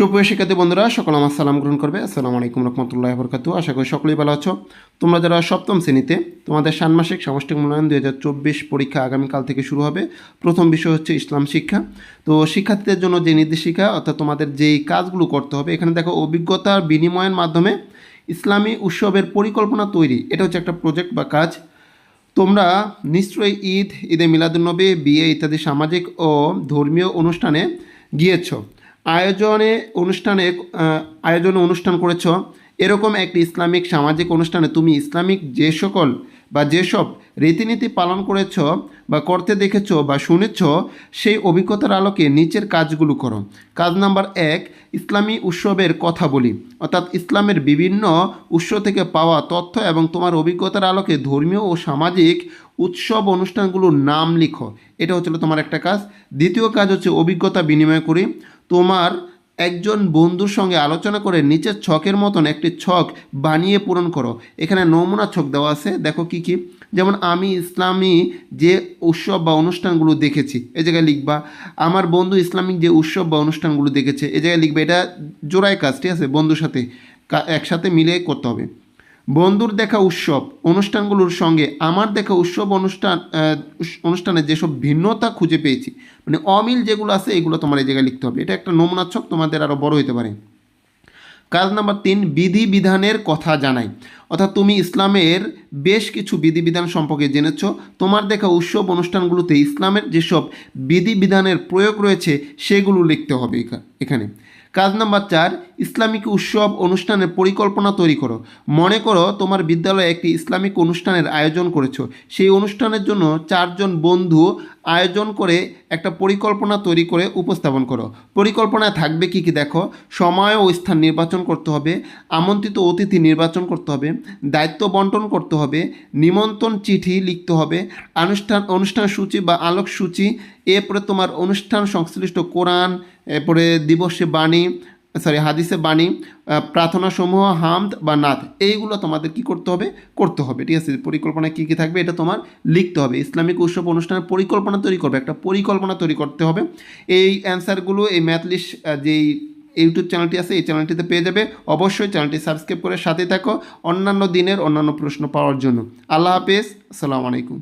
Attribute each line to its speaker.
Speaker 1: সুপ্রিয় শিক্ষার্থী বন্ধুরা, সকল আমার সালাম গ্রহণ করবে। আসসালামু আলাইকুম রহমতুল্লাহ বরকাতু আশা করি সকলেই ভালো আছো। তোমরা যারা সপ্তম শ্রেণীতে, তোমাদের ষান্মাসিক সামষ্টিক মূল্যায়ন দুই হাজার চব্বিশ পরীক্ষা আগামীকাল থেকে শুরু হবে। প্রথম বিষয় হচ্ছে ইসলাম শিক্ষা। তো শিক্ষার্থীদের জন্য যে নির্দেশিকা, অর্থাৎ তোমাদের যেই কাজগুলো করতে হবে, এখানে দেখো অভিজ্ঞতার বিনিময়ের মাধ্যমে ইসলামী উৎসবের পরিকল্পনা তৈরি। এটা হচ্ছে একটা প্রজেক্ট বা কাজ। তোমরা নিশ্চয়ই ঈদ, ঈদে মিলাদুন্নবী বিয়ে ইত্যাদি সামাজিক ও ধর্মীয় অনুষ্ঠানে গিয়েছ। আয়োজনে অনুষ্ঠানে আয়োজনে অনুষ্ঠান করেছ। এরকম একটি ইসলামিক সামাজিক অনুষ্ঠানে তুমি ইসলামিক যে সকল বা যেসব রীতিনীতি পালন করেছ বা করতে দেখেছ বা শুনেছ, সেই অভিজ্ঞতার আলোকে নিচের কাজগুলো করো। কাজ নাম্বার এক, ইসলামী উৎসবের কথা বলি। অর্থাৎ ইসলামের বিভিন্ন উৎস থেকে পাওয়া তথ্য এবং তোমার অভিজ্ঞতার আলোকে ধর্মীয় ও সামাজিক উৎসব অনুষ্ঠানগুলোর নাম লিখো। এটা হচ্ছিল তোমার একটা কাজ। দ্বিতীয় কাজ হচ্ছে অভিজ্ঞতা বিনিময় করি। তোমার একজন বন্ধুর সঙ্গে আলোচনা করে নিচের ছকের মতন একটি ছক বানিয়ে পূরণ করো। এখানে নমুনা ছক দেওয়া আছে। দেখো কি কি? যেমন, আমি ইসলামী যে উৎসব বা অনুষ্ঠানগুলো দেখেছি এ জায়গায় লিখবা, আমার বন্ধু ইসলামিক যে উৎসব বা অনুষ্ঠানগুলো দেখেছে এ জায়গায় লিখবে, এটা জোড়ায় কাজ ঠিক আছে? বন্ধুর সাথে একসাথে মিলে করতে হবে। বন্ধুর দেখা উৎসব, অনুষ্ঠানগুলোর সঙ্গে আমার দেখা উৎসব অনুষ্ঠান অনুষ্ঠানে যেসব ভিন্নতা খুঁজে পেয়েছি মানে অমিল যেগুলো আছে, এগুলো তোমার এই জায়গায় লিখতে হবে। এটা একটা নমুনাচ্ছক তোমাদের আরও বড় হতে পারে। কাজ নাম্বার তিন, বিধি বিধানের কথা জানাই। অর্থাৎ তুমি ইসলামের বেশ কিছু বিধিবিধান সম্পর্কে জেনেছ, তোমার দেখা উৎসব অনুষ্ঠানগুলোতে ইসলামের যেসব বিধিবিধানের প্রয়োগ রয়েছে, সেগুলো লিখতে হবে এখানে। কাজ নাম্বার চার, ইসলামিক উৎসব অনুষ্ঠানের পরিকল্পনা তৈরি করো। মনে করো তোমার বিদ্যালয়ে একটি ইসলামিক অনুষ্ঠানের আয়োজন করেছ। সেই অনুষ্ঠানের জন্য চারজন বন্ধু আয়োজন করে একটা পরিকল্পনা তৈরি করে উপস্থাপন করো। পরিকল্পনায় থাকবে কি কি দেখো? সময় ও স্থান নির্বাচন করতে হবে। আমন্ত্রিত অতিথি নির্বাচন করতে হবে। দায়িত্ব বন্টন করতে হবে, নিমন্ত্রণ চিঠি লিখতে হবে অনুষ্ঠান অনুষ্ঠান সূচি বা আলোক সূচি, এরপরে তোমার অনুষ্ঠান সংশ্লিষ্ট কোরআন, এরপরে দিবসে বাণী সরি হাদিসে বাণী প্রার্থনা সমূহ হামদ বা নাথ এইগুলো তোমাদের কি করতে হবে? করতে হবে, ঠিক আছে? পরিকল্পনায় কী কী থাকবে? এটা তোমার লিখতে হবে। ইসলামিক উৎসব অনুষ্ঠানের পরিকল্পনা তৈরি করবে, একটা পরিকল্পনা তৈরি করতে হবে। এই অ্যান্সারগুলো এই ম্যাথলিস্ট যেই ইউটিউব চ্যানেলটি আছে, এই চ্যানেলটিতে পেয়ে যাবে। অবশ্যই চ্যানেলটি সাবস্ক্রাইব করে সাথে থাকো। অন্যান্য দিনের অন্যান্য প্রশ্ন পাওয়ার জন্য। আল্লাহ হাফেজ। আসসালামু আলাইকুম।